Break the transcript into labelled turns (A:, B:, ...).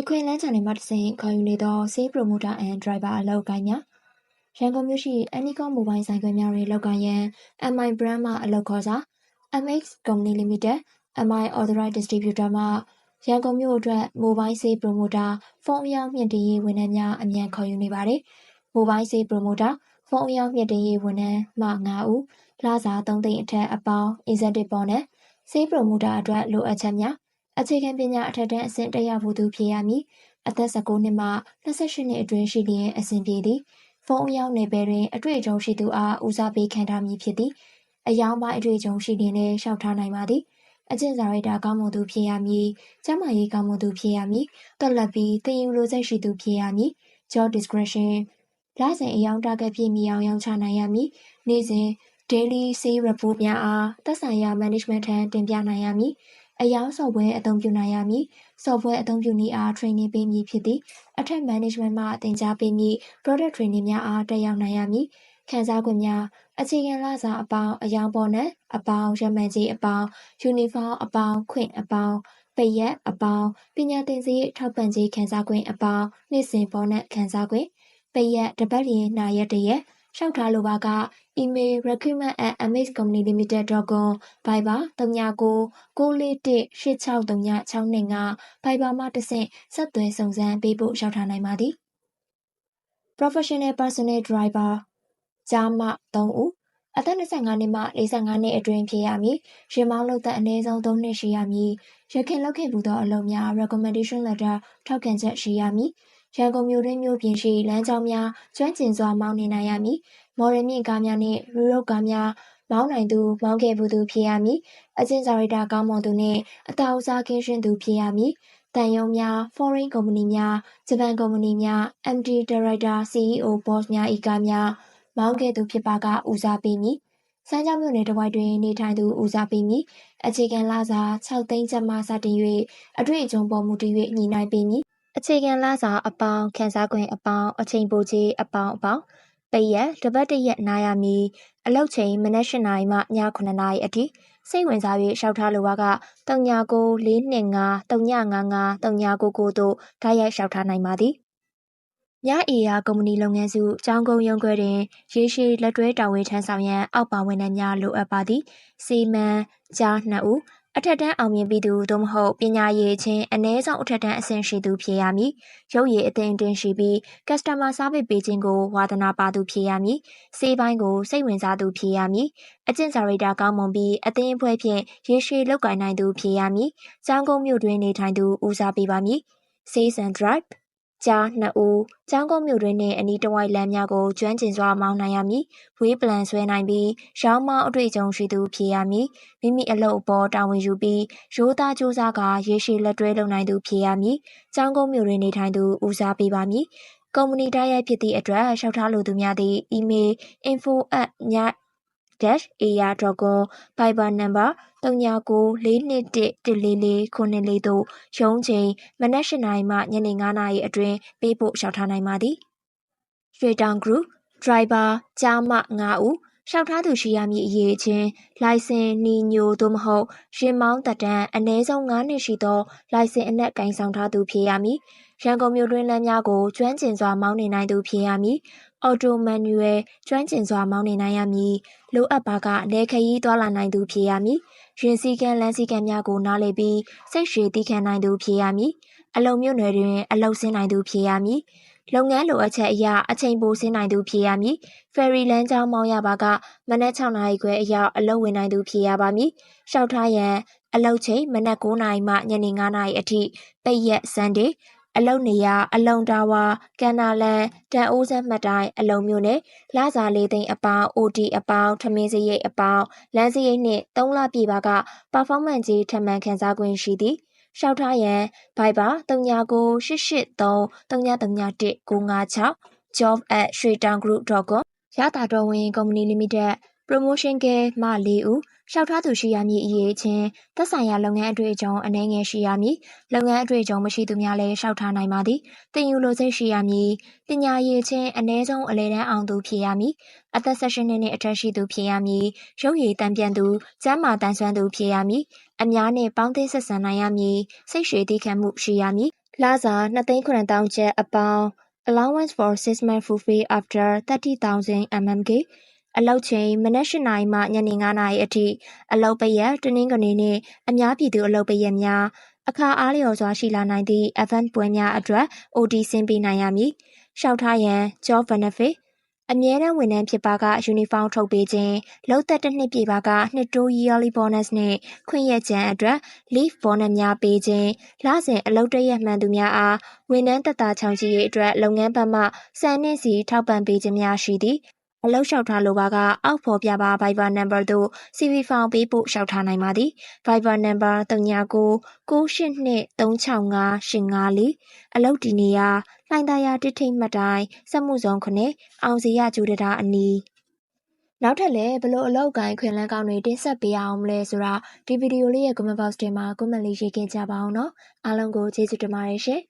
A: အခွင့်အလမ်းချန်နယ်မှတဆင့်ခေါ်ယူနေသော Sales Promoter and Driver အလုပ်ကိုင်များရန်ကုန်မြို့ရှိ Anycom Mobile ဆိုင်ခွဲများတွင်လုပ်ကိုင်ရန် MI Brand မှအလုပ်ခေါ်စာ MX Company Limited MI Authorized Distributor မှရန်ကုန်မြို့အတွက် Mobile Sales Promoter ဖုန်းအယောင်မြင့်တင်ရေးဝန်ထမ်းများအမြန်ခေါ်ယူနေပါသည်။ Mobile Sales Promoter ဖုန်းအယောင်မြင့်တင်ရေးဝန်ထမ်းမှ9ဦးလစာ3သိန်းအထက်အပေါင်း Incentive Bonus Sales Promoter အတွက်လိုအပ်ချက်များ အခြေခံပညာအထက်တန်းအဆင့်တက်ရောက်ဖို့သူဖြစ်ရမည်အသက်19နှစ်မှ28နှစ်အတွင်းရှိလျင်အဆင်ပြေသည်ဖုန်းအယောင်နယ်ပယ်တွင်အတွေ့အကြုံရှိသူအားဦးစားပေးခံထားမည်ဖြစ်သည်အယောင်ပိုင်းအတွေ့အကြုံရှိလျင်လည်းလျှောက်ထားနိုင်ပါသည်အကျင့်စာရိတ္တကောင်းမွန်သူဖြစ်ရမည်ကျန်းမာရေးကောင်းမွန်သူဖြစ်ရမည်တော်လက်ပြီးသင်ယူလိုစိတ်ရှိသူဖြစ်ရမည် job description လစဉ်အယောင်တာဂက်ပြည့်မီအောင်ရောင်းချနိုင်ရမည်နေ့စဉ် daily sales report များအားသက်ဆိုင်ရာ management ထံတင်ပြနိုင်ရမည် အယောင် software အသုံးပြုနိုင်ရမည် software အသုံးပြုနည်းအား training ပေးမည်ဖြစ်သည်အထက် management မှသင်ကြားပေးမည့် product training များအားတက်ရောက်နိုင်ရမည်ခံစားခွင့်များအခြေခံလစာအပေါင်းအယောင်ပေါ်နံအပေါင်းရမန်ကြီးအပေါင်း uniform အပေါင်းခွင့်အပေါင်းပရက်အပေါင်းပညာသင်စည်းထောက်ပံ့ခြင်းခံစားခွင့်အပေါင်းနှစ်စဉ်ပေါ်နံခံစားခွင့်ပရက်တပတ်လျင်နာရက်တရက် လျှောက်ထားလိုပါက email recruitment@mxcompanyLimited.com Viber 39 9418639 Viber မှတဆင့်ဆက်သွယ်စုံစမ်းပေးဖို့လျှောက်ထားနိုင်ပါသည် Professional Personal Driver ကျားမ3ဦးအသက်25နှစ်မှ45နှစ်အတွင်းဖြစ်ရမည်။ရင်မောင်းလုပ်သက်အနည်းဆုံး3နှစ်ရှိရမည်။ရခင်လုပ်ခဲ့မှုသောအလုပ်များ recommendation letter ထောက်ခံချက်ရှိရမည်။ ရန်ကုန်မြို့တွင်းမြို့ပြင်ရှိလမ်းကြောင်းများကျွမ်းကျင်စွာမောင်းနှင်နိုင်ရမည်။မော်ဒယ်မြင့်ကားများနှင့်ရူရုပ်ကားများမောင်းနိုင်သူမောင်းခဲ့ဘူးသူဖြစ်ရမည်။အကျင့်စာရိတ္တကောင်းမွန်သူနှင့်အသာဥစားကင်းရှင်းသူဖြစ်ရမည်။တန်ယုံများ foreign ကုမ္ပဏီများဂျပန်ကုမ္ပဏီများ MD Director CEO Boss များ၏ကားများမောင်းခဲ့သူဖြစ်ပါကဦးစားပေးမည်။စမ်းချောင်းမြို့နယ်တစ်ဝိုက်တွင်နေထိုင်သူဦးစားပေးမည်။အခြေခံလစာ6သိန်းကျပ်မှစတင်၍အတွေ့အကြုံပေါ်မူတည်၍ညှိနှိုင်းပေးမည်။ အခြေခံလစာအပေါင်းခံစား권အပေါင်းအချိန်ပိုကြီးအပေါင်းအပေါင်းပိတ်ရက်တစ်ပတ်တစ်ရက်နားရမည်အလောက်ချိန်မနက်၈နာရီမှည9နာရီအထိစိတ်ဝင်စား၍ရှောက်ထားလိုပါက399425 3955 3999တို့ဓာတ်ရိုက်ရှောက်ထားနိုင်ပါသည်မြအေယာကုမ္ပဏီလုပ်ငန်းစုကျောင်းကုန်းရုံးခွဲတွင်ရေရှည်လက်တွဲတာဝန်ထမ်းဆောင်ရန်အောက်ပါဝန်ထမ်းများလိုအပ်ပါသည်စီမံကြား2ဦး အထက်တန်းအောင်မြင်ပြီးသူသို့မဟုတ်ပညာရေးချင်းအ ਨੇ ဆုံးအထက်တန်းအဆင့်ရှိသူဖြစ်ရမည်ရုပ်ရည်အသင်တင်ရှိပြီး customer service ပေးခြင်းကိုဝါသနာပါသူဖြစ်ရမည်စေးပိုင်းကိုစိတ်ဝင်စားသူဖြစ်ရမည်အကျင့်စာရိတ္တကောင်းမွန်ပြီးအသင်းအဖွဲ့ဖြင့်ရေရှည်လုပ်ကိုင်နိုင်သူဖြစ်ရမည်ကျောင်းကုန်းမြို့တွင်နေထိုင်သူဦးစားပေးပါမည် Sales and Drive ကျား2ဦး။ကျောင်းကုန်းမြို့တွင်းနှင့်အနီးတစ်ဝိုက်လမ်းများကို ကျွမ်းကျင်စွာမောင်းနိုင်ရမည်။ဝေးပလံဆွဲနိုင်ပြီး ရောင်းမောင်းအတွေ့အကြုံရှိသူဖြစ်ရမည်။မိမိအလုပ်အပေါ်တာဝန်ယူပြီး ရိုးသားကြိုးစားကာ ရေရှည်လက်တွဲလုပ်နိုင်သူဖြစ်ရမည်။ကျောင်းကုန်းမြို့တွင်နေထိုင်သူဦးစားပေးပါမည်။ကုမ္ပဏီတိုက်ရိုက်ဖြစ်သည့်အတွက်လျှောက်ထားလိုသူများသည် email info@nya-aya.com Viber နံပါတ်3942114444သို့ရုံးချိန်မနက်၈နာရီမှညနေ9နာရီအတွင်းပေးပို့လျှောက်ထားနိုင်ပါသည်။ရွှေတောင် Group Driver ကျားမ9ဦး လျှောက်ထားသူရှိရမည်အရေးချင်းလိုင်စင်နီညိုသို့မဟုတ်ရင်မောင်းတက်တန်းအနည်းဆုံး9နှစ်ရှိသောလိုင်စင်အနက်ကင်ဆောင်ထားသူဖြစ်ရမည်။ရန်ကုန်မြို့တွင်းလမ်းများကိုကျွမ်းကျင်စွာမောင်းနှင်နိုင်သူဖြစ်ရမည်။အော်တိုမန်နျူယ်ကျွမ်းကျင်စွာမောင်းနှင်နိုင်ရမည်။လိုအပ်ပါကနေခရီးသွားလာနိုင်သူဖြစ်ရမည်။ရင်စည်းကမ်းလမ်းစည်းကမ်းများကိုနားလည်ပြီးစိတ်ရှည်သည်းခံနိုင်သူဖြစ်ရမည်။အလုံမြို့နယ်တွင်အလုံဆင်းနိုင်သူဖြစ်ရမည်။ လုပ်ငန်းလိုအပ်ချက်အရအချိန်ပိုဆင်းနိုင်သူဖြစ်ရမည်။ဖယ်ရီလမ်းကြောင်းမောင်းရပါကမနက်6နာရီခွဲအရောက်အလုပ်ဝင်နိုင်သူဖြစ်ရပါမည်။ရှောက်ထားရန်အလုပ်ချိန်မနက်9နာရီမှညနေ9နာရီအထိပိတ်ရက်စန်ဒေးအလုံနေရအလုံတာဝါကန်နာလန်တန်အိုးစက်မှတ်တိုင်းအလုံမျိုးနဲ့လစာလေးသိန်းအပေါင်း OT အပေါင်းထမင်းစရိတ်အပေါင်းလမ်းစရိတ်နှင့်3လပြည့်ပါက performance ကြီးထမှန်ခံစား권ရှိသည် ရှောက်ထားရန် Viber 3998331956 job@shwetanggroup.com ရတာတော်ဝင်ကုမ္ပဏီ limited promotion ကမှ၄ဦးလျှောက်ထားသူရှိရမည်အရေးချင်းသက်ဆိုင်ရာလုပ်ငန်းအတွေ့အကြုံအနည်းငယ်ရှိရမည်လုပ်ငန်းအတွေ့အကြုံမရှိသူများလည်းလျှောက်ထားနိုင်ပါသည်တင်ယူလိုစိတ်ရှိရမည်ပညာရေးချင်းအ ਨੇ ဆုံးအလဲတန်းအောင်သူဖြစ်ရမည်အသက်16နှစ်နှင့်အထက်ရှိသူဖြစ်ရမည်ရုပ်ရည်တံပြန်သူကျမ်းမာတန်ဆွမ်းသူဖြစ်ရမည်အများနှင့်ပေါင်းသင်းဆက်ဆံနိုင်ရမည်စိတ်ရှည်သည့်ခံမှုရှိရမည်လစာ2,900ကျပ်အပေါင်း allowance for six month full pay after 30,000 mmk အလောက်ချိန်မနက်၈နာရီမှညနေ9နာရီအထိအလောက်ပရက်တနင်္ဂနွေနေ့အများပြည်သူအလောက်ပရက်များအခါအားလျော်စွာရှိလာနိုင်သည့် event ပွဲများအတွက် OT ဆင်းပေးနိုင်ရမည်။ရှောက်ထားရန် job benefit အမြဲတမ်းဝန်ထမ်းဖြစ်ပါကယူနီဖောင်းထုတ်ပေးခြင်းလုံသက်တစ်နှစ်ပြည့်ပါကနှစ်တိုး yearly bonus နှင့်ခွင့်ရကြံအတွက် leave bonus များပေးခြင်းလစဉ်အလုပ်တရက်မှန်သူများအားဝန်ထမ်းသက်သာချောင်ချီရေးအတွက်လုပ်ငန်းဘက်မှစံနှင့်စီထောက်ပံ့ပေးခြင်းများရှိသည် အလောက်လျှောက်ထားလိုပါကအောက်ဖော်ပြပါ Viber number သို့ CV ဖောင်ပေးပို့လျှောက်ထားနိုင်ပါသည် Viber number 3993658554အလောက်ဒီနေယာလှိုင်သာယာတစ်ထိတ်မှတ်တိုင်းစက်မှုဇုံခုနှစ်အောင်စီရကျူတတာအနီးနောက်ထပ်လည်းဘလို့အလောက်ကိုင်းခွင်လန်းကောင်းတွေတင်ဆက်ပေးအောင်မလဲဆိုတာဒီဗီဒီယိုလေးရဲ့ comment box ထဲမှာ comment လေးရေးခဲ့ကြပါအောင်နော်အားလုံးကိုကျေးဇူးတင်ပါတယ်ရှင်